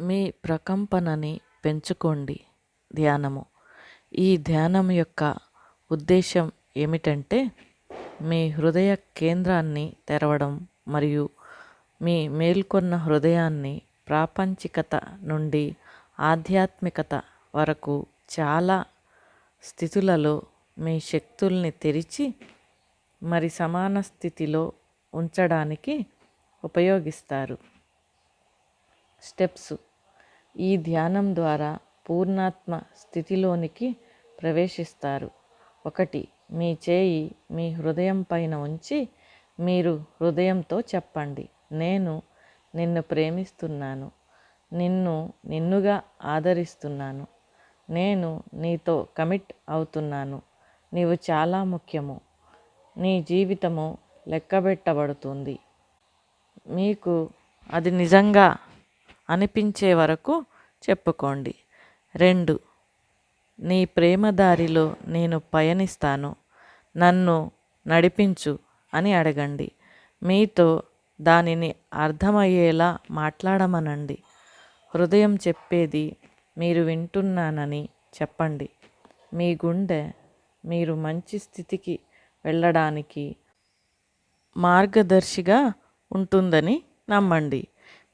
మీ ప్రకంపనని పెంచుకోండి. ధ్యానము. ఈ ధ్యానం యొక్క ఉద్దేశం ఏమిటంటే మీ హృదయ కేంద్రాన్ని తెరవడం మరియు మీ మేల్కొన్న హృదయాన్ని ప్రాపంచికత నుండి ఆధ్యాత్మికత వరకు చాలా స్థితులలో మీ శక్తుల్ని తెరిచి మరి సమాన స్థితిలో ఉంచడానికి ఉపయోగిస్తారు. స్టెప్స్. ఈ ధ్యానం ద్వారా పూర్ణాత్మ స్థితిలోనికి ప్రవేశిస్తారు. ఒకటి మీ చేయి మీ హృదయం పైన ఉంచి మీరు హృదయంతో చెప్పండి. నేను నిన్ను ప్రేమిస్తున్నాను. నిన్ను నిన్నుగా ఆదరిస్తున్నాను. నేను నీతో కమిట్ అవుతున్నాను. నీవు చాలా ముఖ్యము. నీ జీవితము లెక్కబెట్టబడుతుంది. మీకు అది నిజంగా అనిపించే వరకు చెప్పుకోండి. రెండు నీ ప్రేమ దారిలో నేను పయనిస్తాను. నన్ను నడిపించు అని అడగండి. మీతో దానిని అర్థమయ్యేలా మాట్లాడమనండి. హృదయం చెప్పేది మీరు వింటున్నానని చెప్పండి. మీ గుండె మీరు మంచి స్థితికి వెళ్ళడానికి మార్గదర్శిగా ఉంటుందని నమ్మండి.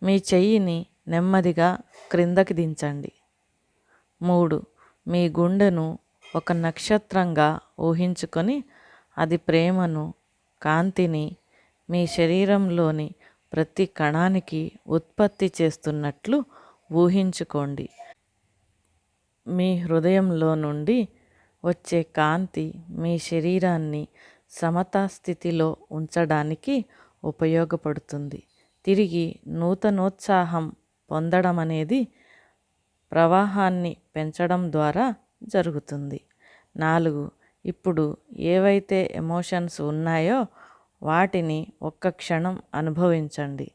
మీ చెయ్యిని నెమ్మదిగా క్రిందకి దించండి. మూడు మీ గుండెను ఒక నక్షత్రంగా ఊహించుకొని అది ప్రేమను కాంతిని మీ శరీరంలోని ప్రతి కణానికి ఉత్పత్తి చేస్తున్నట్లు ఊహించుకోండి. మీ హృదయంలో నుండి వచ్చే కాంతి మీ శరీరాన్ని సమతా స్థితిలో ఉంచడానికి ఉపయోగపడుతుంది. తిరిగి నూతనోత్సాహం పొందడం అనేది ప్రవాహాన్ని పెంచడం ద్వారా జరుగుతుంది. నాలుగు ఇప్పుడు ఏవైతే ఎమోషన్స్ ఉన్నాయో వాటిని ఒక్క క్షణం అనుభవించండి.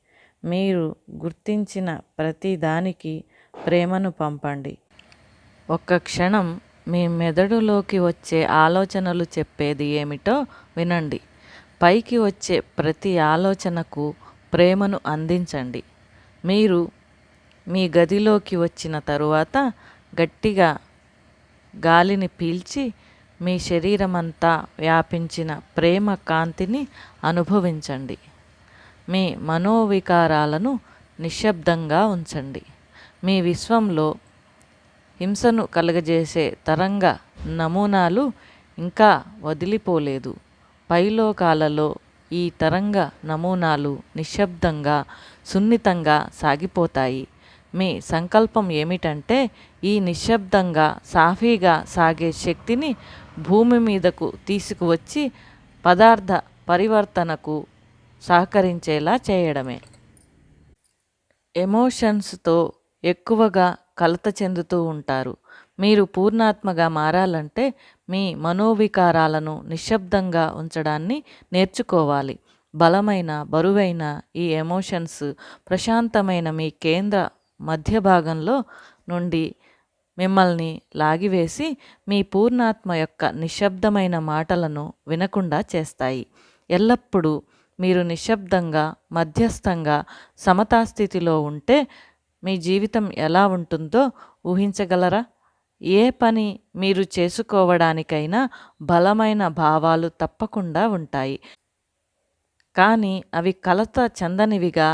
మీరు గుర్తించిన ప్రతి దానికి ప్రేమను పంపండి. ఒక్క క్షణం మీ మెదడులోకి వచ్చే ఆలోచనలు చెప్పేది ఏమిటో వినండి. పైకి వచ్చే ప్రతి ఆలోచనకు ప్రేమను అందించండి. మీరు మీ గదిలోకి వచ్చిన తరువాత గట్టిగా గాలిని పీల్చి మీ శరీరమంతా వ్యాపించిన ప్రేమ కాంతిని అనుభవించండి. మీ మనోవికారాలను నిశ్శబ్దంగా ఉంచండి. మీ విశ్వంలో హింసను కలుగజేసే తరంగ నమూనాలు ఇంకా వదిలిపోలేదు. పైలోకాలలో ఈ తరంగ నమూనాలు నిశ్శబ్దంగా సున్నితంగా సాగిపోతాయి. మీ సంకల్పం ఏమిటంటే ఈ నిశ్శబ్దంగా సాఫీగా సాగే శక్తిని భూమి మీదకు తీసుకువచ్చి పదార్థ పరివర్తనకు సహకరించేలా చేయడమే. ఎమోషన్స్తో ఎక్కువగా కలత చెందుతూ ఉంటారు. మీరు పూర్ణాత్మగా మారాలంటే మీ మనోవికారాలను నిశ్శబ్దంగా ఉంచడాన్ని నేర్చుకోవాలి. బలమైన బరువైన ఈ ఎమోషన్స్ ప్రశాంతమైన మీ కేంద్ర మధ్య భాగంలో నుండి మిమ్మల్ని లాగివేసి మీ పూర్ణాత్మ యొక్క నిశ్శబ్దమైన మాటలను వినకుండా చేస్తాయి. ఎల్లప్పుడూ మీరు నిశ్శబ్దంగా మధ్యస్థంగా సమతాస్థితిలో ఉంటే మీ జీవితం ఎలా ఉంటుందో ఊహించగలరా? ఏ పని మీరు చేసుకోవడానికైనా బలమైన భావాలు తప్పకుండా ఉంటాయి. కానీ అవి కలత చెందనివిగా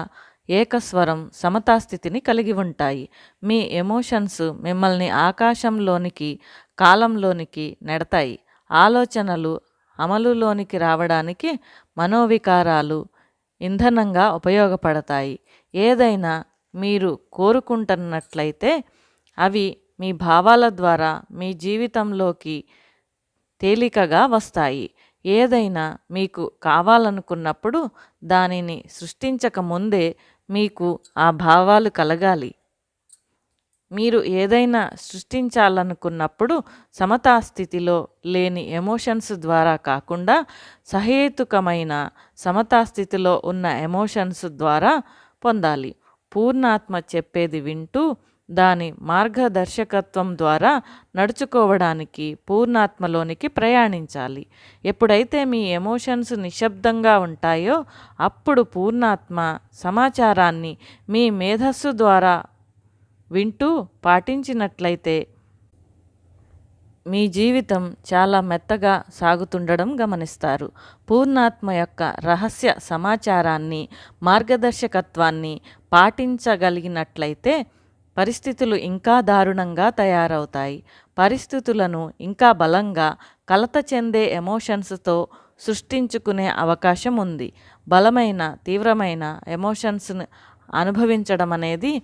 ఏకస్వరం సమతాస్థితిని కలిగి ఉంటాయి. మీ ఎమోషన్స్ మిమ్మల్ని ఆకాశంలోనికి కాలంలోనికి నెడతాయి. ఆలోచనలు అమలులోనికి రావడానికి మనోవికారాలు ఇంధనంగా ఉపయోగపడతాయి. ఏదైనా మీరు కోరుకుంటున్నట్లయితే అవి మీ భావాల ద్వారా మీ జీవితంలోకి తేలికగా వస్తాయి. ఏదైనా మీకు కావాలనుకున్నప్పుడు దానిని సృష్టించక ముందే మీకు ఆ భావాలు కలగాలి. మీరు ఏదైనా సృష్టించాలనుకున్నప్పుడు సమతా స్థితిలో లేని ఎమోషన్స్ ద్వారా కాకుండా సహేతుకమైన సమతా స్థితిలో ఉన్న ఎమోషన్స్ ద్వారా పొందాలి. పూర్ణాత్మ చెప్పేది వింటూ దాని మార్గదర్శకత్వం ద్వారా నడుచుకోవడానికి పూర్ణాత్మలోనికి ప్రయాణించాలి. ఎప్పుడైతే మీ ఎమోషన్స్ నిశ్శబ్దంగా ఉంటాయో అప్పుడు పూర్ణాత్మ సమాచారాన్ని మీ మేధస్సు ద్వారా వింటూ పాటించినట్లయితే మీ జీవితం చాలా మెత్తగా సాగుతుండడం గమనిస్తారు. పూర్ణాత్మ యొక్క రహస్య సమాచారాన్ని మార్గదర్శకత్వాన్ని పాటించగలిగినట్లయితే పరిస్థితులు ఇంకా దారుణంగా తయారవుతాయి. పరిస్థితులను ఇంకా బలంగా కలత చెందే ఎమోషన్స్తో సృష్టించుకునే అవకాశం ఉంది. బలమైన తీవ్రమైన ఎమోషన్స్ను అనుభవించడం అనేది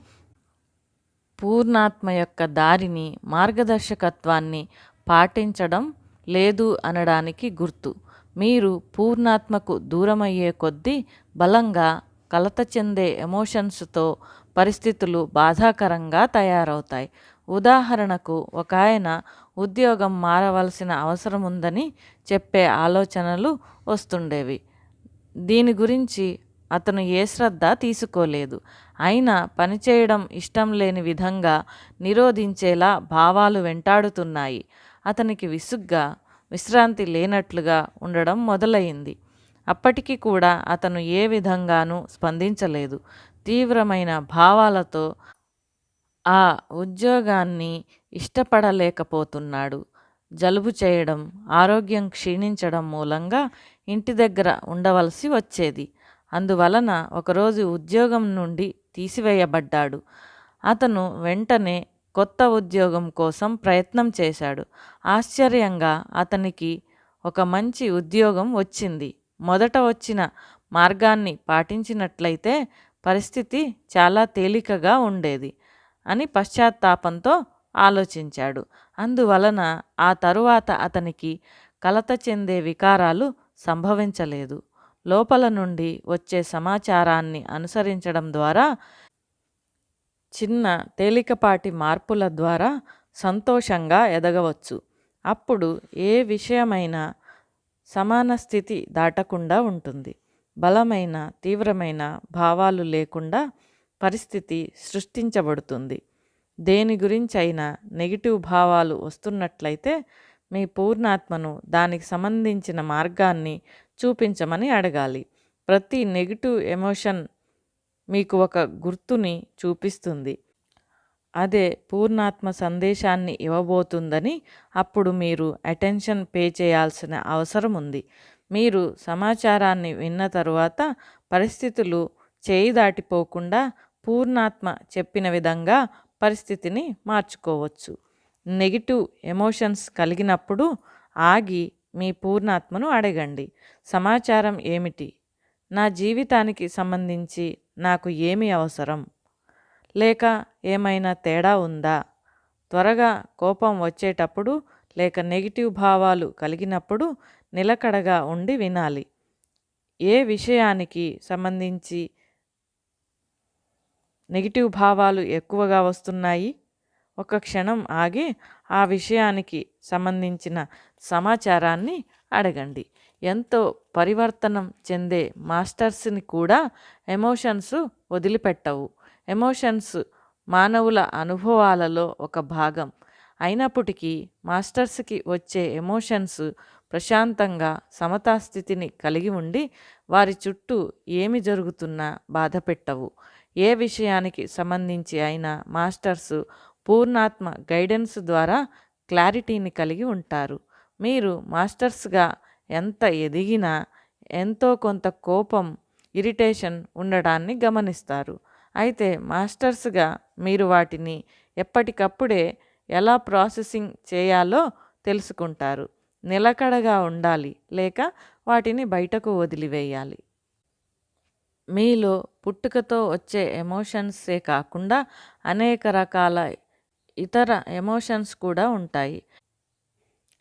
పూర్ణాత్మ యొక్క దారిని మార్గదర్శకత్వాన్ని పాటించడం లేదు అనడానికి గుర్తు. మీరు పూర్ణాత్మకు దూరమయ్యే కొద్దీ బలంగా కలత చెందే ఎమోషన్స్తో పరిస్థితులు బాధాకరంగా తయారవుతాయి. ఉదాహరణకు ఒక ఆయన ఉద్యోగం మారవలసిన అవసరం ఉందని చెప్పే ఆలోచనలు వస్తుండేవి. దీని గురించి అతను ఏ శ్రద్ధ తీసుకోలేదు. అయినా పనిచేయడం ఇష్టం లేని విధంగా నిరోధించేలా భావాలు వెంటాడుతున్నాయి. అతనికి విసుగ్గా విశ్రాంతి లేనట్లుగా ఉండడం మొదలైంది. అప్పటికి కూడా అతను ఏ విధంగానూ స్పందించలేదు. తీవ్రమైన భావాలతో ఆ ఉద్యోగాన్ని ఇష్టపడలేకపోతున్నాడు. జలుబు చేయడం ఆరోగ్యం క్షీణించడం మూలంగా ఇంటి దగ్గర ఉండవలసి వచ్చేది. అందువలన ఒకరోజు ఉద్యోగం నుండి తీసివేయబడ్డాడు. అతను వెంటనే కొత్త ఉద్యోగం కోసం ప్రయత్నం చేశాడు. ఆశ్చర్యంగా అతనికి ఒక మంచి ఉద్యోగం వచ్చింది. మొదట వచ్చిన మార్గాన్ని పాటించినట్లయితే పరిస్థితి చాలా తేలికగా ఉండేది అని పశ్చాత్తాపంతో ఆలోచించాడు. అందువలన ఆ తరువాత అతనికి కలత చెందే వికారాలు సంభవించలేదు. లోపల నుండి వచ్చే సమాచారాన్ని అనుసరించడం ద్వారా చిన్న తేలికపాటి మార్పుల ద్వారా సంతోషంగా ఎదగవచ్చు. అప్పుడు ఏ విషయమైనా సమాన స్థితి దాటకుండా ఉంటుంది. బలమైన తీవ్రమైన భావాలు లేకుండా పరిస్థితి సృష్టించబడుతుంది. దేని గురించి అయినా నెగిటివ్ భావాలు వస్తున్నట్లయితే మీ పూర్ణాత్మను దానికి సంబంధించిన మార్గాన్ని చూపించమని అడగాలి. ప్రతి నెగిటివ్ ఎమోషన్ మీకు ఒక గుర్తుని చూపిస్తుంది. అదే పూర్ణాత్మ సందేశాన్ని ఇవ్వబోతుందని అప్పుడు మీరు అటెన్షన్ పే చేయాల్సిన అవసరం ఉంది. మీరు సమాచారాన్ని విన్న తరువాత పరిస్థితులు చేయి దాటిపోకుండా పూర్ణాత్మ చెప్పిన విధంగా పరిస్థితిని మార్చుకోవచ్చు. నెగిటివ్ ఎమోషన్స్ కలిగినప్పుడు ఆగి మీ పూర్ణాత్మను అడగండి. సమాచారం ఏమిటి? నా జీవితానికి సంబంధించి నాకు ఏమి అవసరం? లేక ఏమైనా తేడా ఉందా? త్వరగా కోపం వచ్చేటప్పుడు లేక నెగిటివ్ భావాలు కలిగినప్పుడు నిలకడగా ఉండి వినాలి. ఏ విషయానికి సంబంధించి నెగిటివ్ భావాలు ఎక్కువగా వస్తున్నాయి? ఒక క్షణం ఆగి ఆ విషయానికి సంబంధించిన సమాచారాన్ని అడగండి. ఎంతో పరివర్తనం చెందే మాస్టర్స్ని కూడా ఎమోషన్స్ వదిలిపెట్టవు. ఎమోషన్స్ మానవుల అనుభవాలలో ఒక భాగం. అయినప్పటికీ మాస్టర్స్కి వచ్చే ఎమోషన్స్ ప్రశాంతంగా సమతాస్థితిని కలిగి ఉండి వారి చుట్టూ ఏమి జరుగుతున్నా బాధ పెట్టవు ఏ విషయానికి సంబంధించి అయినా మాస్టర్స్ పూర్ణాత్మ గైడెన్స్ ద్వారా క్లారిటీని కలిగి ఉంటారు. మీరు మాస్టర్స్గా ఎంత ఎదిగినా ఎంతో కొంత కోపం ఇరిటేషన్ ఉండడాన్ని గమనిస్తారు. అయితే మాస్టర్స్గా మీరు వాటిని ఎప్పటికప్పుడే ఎలా ప్రాసెసింగ్ చేయాలో తెలుసుకుంటారు. నిలకడగా ఉండాలి లేక వాటిని బయటకు వదిలివేయాలి. మీలో పుట్టుకతో వచ్చే ఎమోషన్సే కాకుండా అనేక రకాల ఇతర ఎమోషన్స్ కూడా ఉంటాయి.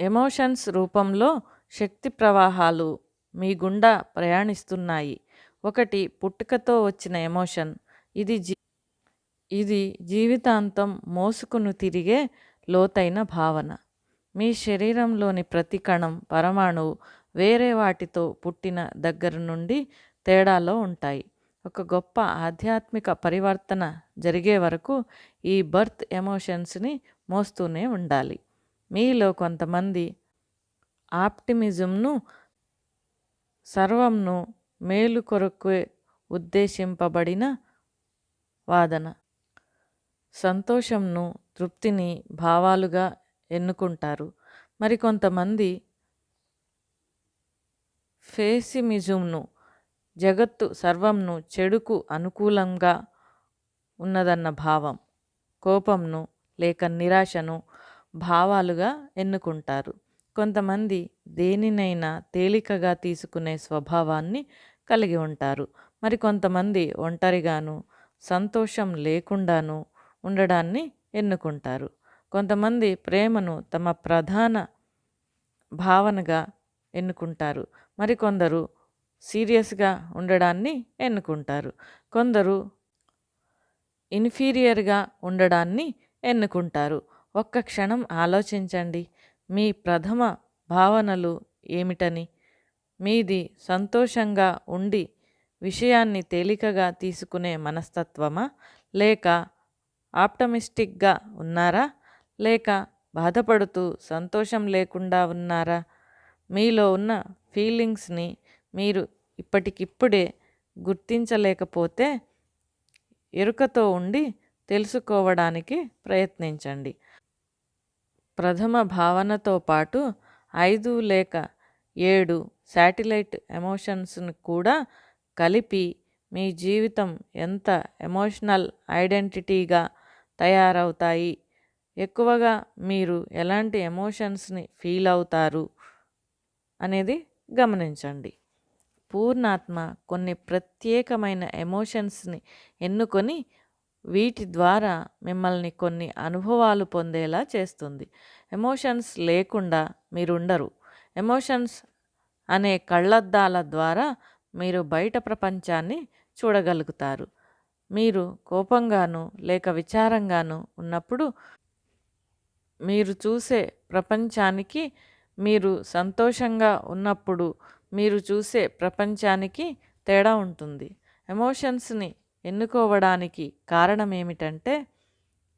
ఎమోషన్స్ రూపంలో శక్తి ప్రవాహాలు మీ గుండా ప్రయాణిస్తున్నాయి. ఒకటి పుట్టుకతో వచ్చిన ఎమోషన్ ఇది జీ ఇది జీవితాంతం మోసుకును తిరిగే లోతైన భావన. మీ శరీరంలోని ప్రతి కణం పరమాణువు వేరే వాటితో పుట్టిన దగ్గర నుండి తేడాలో ఉంటాయి. ఒక గొప్ప ఆధ్యాత్మిక పరివర్తన జరిగే వరకు ఈ బర్త్ ఎమోషన్స్ని మోస్తూనే ఉండాలి. మీలో కొంతమంది ఆప్టిమిజంను సర్వంను మేలు కొరకు ఉద్దేశింపబడిన వాదన. సంతోషంను తృప్తిని భావాలుగా ఎన్నుకుంటారు. మరికొంతమంది ఫేసిమిజంను జగత్తు సర్వంను చెడుకు అనుకూలంగా ఉన్నదన్న భావం కోపంను లేక నిరాశను భావాలుగా ఎన్నుకుంటారు. కొంతమంది దేనినైనా తేలికగా తీసుకునే స్వభావాన్ని కలిగి ఉంటారు. మరి కొంతమంది ఒంటరిగాను సంతోషం లేకుండాను ఉండడాన్ని ఎన్నుకుంటారు. కొంతమంది ప్రేమను తమ ప్రధాన భావనగా ఎన్నుకుంటారు. మరికొందరు సీరియస్గా ఉండడాన్ని ఎన్నుకుంటారు. కొందరు ఇన్ఫీరియర్గా ఉండడాన్ని ఎన్నుకుంటారు. ఒక్క క్షణం ఆలోచించండి. మీ ప్రథమ భావనలు ఏమిటని. మీది సంతోషంగా ఉండి విషయాన్ని తేలికగా తీసుకునే మనస్తత్వమా? లేక ఆప్టమిస్టిక్గా ఉన్నారా? లేక బాధపడుతూ సంతోషం లేకుండా ఉన్నారా? మీలో ఉన్న ఫీలింగ్స్ని మీరు ఇప్పటికిప్పుడే గుర్తించలేకపోతే ఎరుకతో ఉండి తెలుసుకోవడానికి ప్రయత్నించండి. ప్రథమ భావనతో పాటు ఐదు లేక ఏడు శాటిలైట్ ఎమోషన్స్ని కూడా కలిపి మీ జీవితం ఎంత ఎమోషనల్ ఐడెంటిటీగా తయారవుతాయి? ఎక్కువగా మీరు ఎలాంటి ఎమోషన్స్ని ఫీల్ అవుతారు? అనేది గమనించండి. పూర్ణాత్మ కొన్ని ప్రత్యేకమైన ఎమోషన్స్ని ఎన్నుకొని వీటి ద్వారా మిమ్మల్ని కొన్ని అనుభవాలు పొందేలా చేస్తుంది. ఎమోషన్స్ లేకుండా మీరు ఉండరు ఎమోషన్స్ అనే కళ్ళద్దాల ద్వారా మీరు బయట ప్రపంచాన్ని చూడగలుగుతారు. మీరు కోపంగాను లేక విచారంగాను ఉన్నప్పుడు మీరు చూసే ప్రపంచానికి మీరు సంతోషంగా ఉన్నప్పుడు మీరు చూసే ప్రపంచానికి తేడా ఉంటుంది. ఎమోషన్స్ని ఎన్నుకోవడానికి కారణం ఏమిటంటే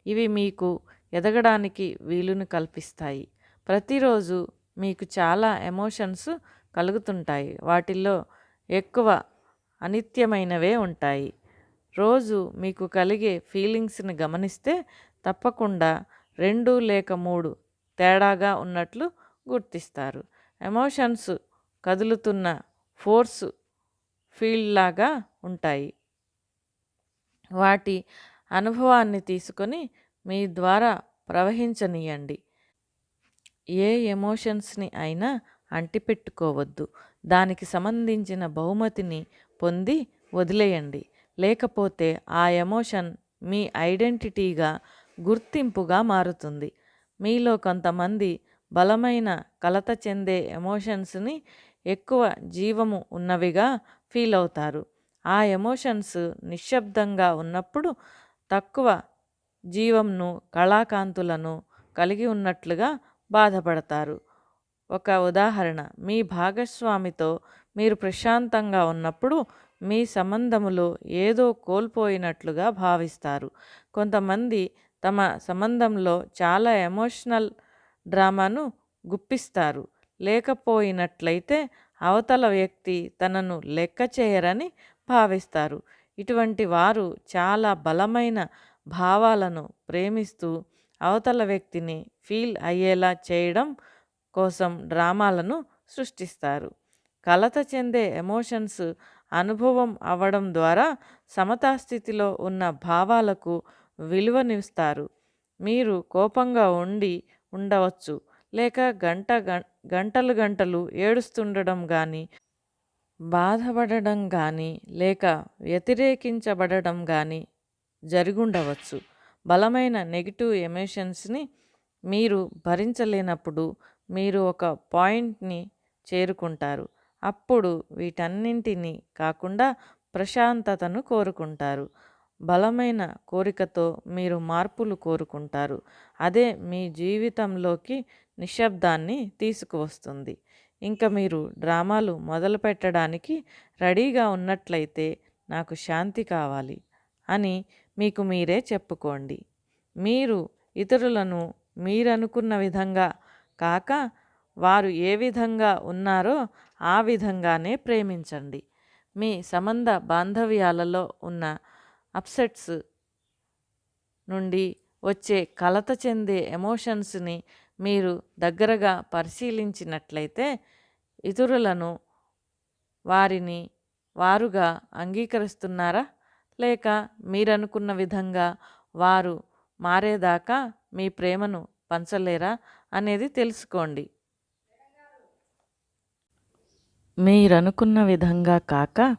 ఇవి మీకు ఎదగడానికి వీలును కల్పిస్తాయి. ప్రతిరోజు మీకు చాలా ఎమోషన్స్ కలుగుతుంటాయి. వాటిల్లో ఎక్కువ అనిత్యమైనవే ఉంటాయి. రోజు మీకు కలిగే ఫీలింగ్స్ని గమనిస్తే తప్పకుండా రెండు లేక మూడు తేడాగా ఉన్నట్లు గుర్తిస్తారు. ఎమోషన్స్ కదులుతున్న ఫోర్స్ ఫీల్డ్ లాగా ఉంటాయి. వాటి అనుభవాన్ని తీసుకొని మీ ద్వారా ప్రవహించనీయండి. ఏ ఎమోషన్స్ని అయినా అంటిపెట్టుకోవద్దు. దానికి సంబంధించిన బహుమతిని పొంది వదిలేయండి. లేకపోతే ఆ ఎమోషన్ మీ ఐడెంటిటీగా గుర్తింపుగా మారుతుంది. మీలో కొంతమంది బలమైన కలత చెందే ఎమోషన్స్ని ఎక్కువ జీవము ఉన్నవిగా ఫీల్ అవుతారు. ఆ ఎమోషన్స్ నిశ్శబ్దంగా ఉన్నప్పుడు తక్కువ జీవంను కళాకాంతులను కలిగి ఉన్నట్లుగా బాధపడతారు. ఒక ఉదాహరణ. మీ భాగస్వామితో మీరు ప్రశాంతంగా ఉన్నప్పుడు మీ సంబంధములో ఏదో కోల్పోయినట్లుగా భావిస్తారు. కొంతమంది తమ సంబంధంలో చాలా ఎమోషనల్ డ్రామాను గుప్పిస్తారు. లేకపోయినట్లయితే అవతల వ్యక్తి తనను లెక్క చేయరని భావిస్తారు. ఇటువంటి వారు చాలా బలమైన భావాలను ప్రేమిస్తూ అవతల వ్యక్తిని ఫీల్ అయ్యేలా చేయడం కోసం డ్రామాలను సృష్టిస్తారు. కలత చెందే ఎమోషన్స్ అనుభవం అవ్వడం ద్వారా సమతాస్థితిలో ఉన్న భావాలకు విలువనిస్తారు. మీరు కోపంగా ఉండి ఉండవచ్చు లేక గంట గంటలు గంటలు ఏడుస్తుండడం కానీ బాధపడడం కానీ లేక వ్యతిరేకించబడడం కానీ జరుగుండవచ్చు. బలమైన నెగిటివ్ ఎమోషన్స్ని మీరు భరించలేనప్పుడు మీరు ఒక పాయింట్ని చేరుకుంటారు. అప్పుడు వీటన్నింటినీ కాకుండా ప్రశాంతతను కోరుకుంటారు. బలమైన కోరికతో మీరు మార్పులు కోరుకుంటారు. అదే మీ జీవితంలోకి నిశ్శబ్దాన్ని తీసుకువస్తుంది. ఇంకా మీరు డ్రామాలు మొదలు పెట్టడానికి రెడీగా ఉన్నట్లయితే నాకు శాంతి కావాలి అని మీకు మీరే చెప్పుకోండి. మీరు ఇతరులను మీరనుకున్న విధంగా కాక వారు ఏ విధంగా ఉన్నారో ఆ విధంగానే ప్రేమించండి. మీ సంబంధ బాంధవ్యాలలో ఉన్న అప్సెట్స్ నుండి వచ్చే కలత చెందే ఎమోషన్స్ని మీరు దగ్గరగా పరిశీలించినట్లయితే ఇతరులను వారిని వారుగా అంగీకరిస్తున్నారా? లేక మీరనుకున్న విధంగా వారు మారేదాకా మీ ప్రేమను పంచలేరా? అనేది తెలుసుకోండి. మీరనుకున్న విధంగా కాక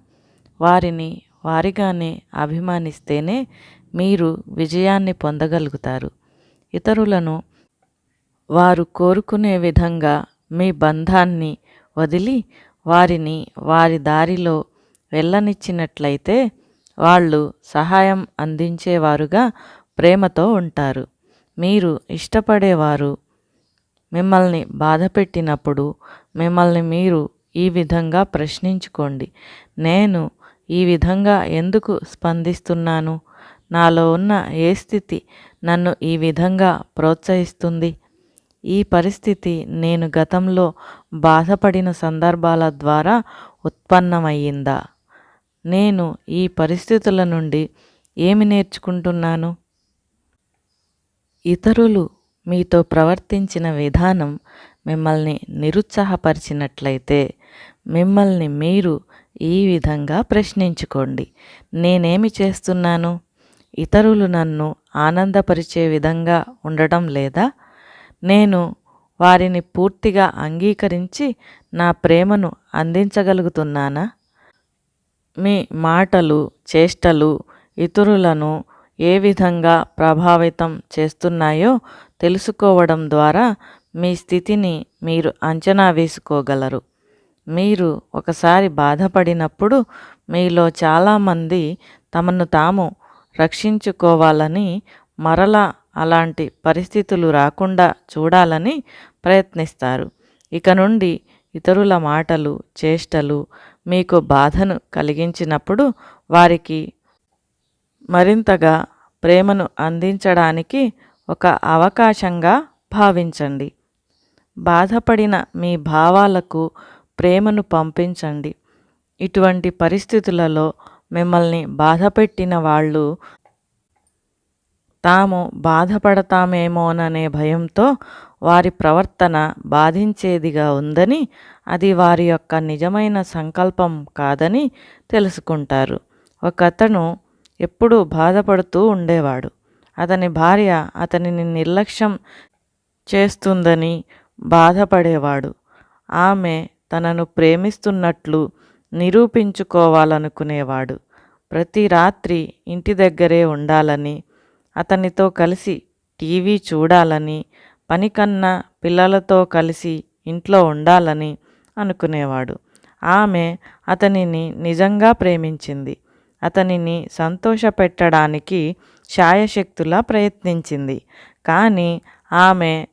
వారిని వారిగానే అభిమానిస్తేనే మీరు విజయాన్ని పొందగలుగుతారు. ఇతరులను వారు కోరుకునే విధంగా మీ బంధాన్ని వదిలి వారిని వారి దారిలో వెళ్ళనిచ్చినట్లయితే వాళ్ళు సహాయం అందించేవారుగా ప్రేమతో ఉంటారు. మీరు ఇష్టపడేవారు మిమ్మల్ని బాధ పెట్టినప్పుడు మిమ్మల్ని మీరు ఈ విధంగా ప్రశ్నించుకోండి. నేను ఈ విధంగా ఎందుకు స్పందిస్తున్నాను? నాలో ఉన్న ఏ స్థితి నన్ను ఈ విధంగా ప్రోత్సహిస్తుంది? ఈ పరిస్థితి నేను గతంలో బాధపడిన సందర్భాల ద్వారా ఉత్పన్నమయ్యిందా? నేను ఈ పరిస్థితుల నుండి ఏమి నేర్చుకుంటున్నాను? ఇతరులు మీతో ప్రవర్తించిన విధానం మిమ్మల్ని నిరుత్సాహపరిచినట్లయితే మిమ్మల్ని మీరు ఈ విధంగా ప్రశ్నించుకోండి. నేనేమి చేస్తున్నాను? ఇతరులు నన్ను ఆనందపరిచే విధంగా ఉండటం లేదా? నేను వారిని పూర్తిగా అంగీకరించి నా ప్రేమను అందించగలుగుతున్నానా? మీ మాటలు చేష్టలు ఇతరులను ఏ విధంగా ప్రభావితం చేస్తున్నాయో తెలుసుకోవడం ద్వారా మీ స్థితిని మీరు అంచనా వేసుకోగలరు. మీరు ఒకసారి బాధపడినప్పుడు మీలో చాలామంది తమను తాము రక్షించుకోవాలని మరలా అలాంటి పరిస్థితులు రాకుండా చూడాలని ప్రయత్నిస్తారు. ఇక నుండి ఇతరుల మాటలు చేష్టలు మీకు బాధను కలిగించినప్పుడు వారికి మరింతగా ప్రేమను అందించడానికి ఒక అవకాశంగా భావించండి. బాధపడిన మీ భావాలకు ప్రేమను పంపించండి. ఇటువంటి పరిస్థితులలో మిమ్మల్ని బాధపెట్టిన వాళ్ళు తాము బాధపడతామేమోననే భయంతో వారి ప్రవర్తన బాధించేదిగా ఉందని అది వారి యొక్క నిజమైన సంకల్పం కాదని తెలుసుకుంటారు. ఒకతను ఎప్పుడూ బాధపడుతూ ఉండేవాడు. అతని భార్య అతనిని నిర్లక్ష్యం చేస్తుందని బాధపడేవాడు. ఆమె తనను ప్రేమిస్తున్నట్లు నిరూపించుకోవాలనుకునేవాడు. ప్రతి రాత్రి ఇంటి దగ్గరే ఉండాలని అతనితో కలిసి టీవీ చూడాలని పని కన్నా పిల్లలతో కలిసి ఇంట్లో ఉండాలని అనుకునేవాడు. ఆమె అతనిని నిజంగా ప్రేమించింది. అతనిని సంతోషపెట్టడానికి శాయశక్తులా ప్రయత్నించింది. కానీ ఆమె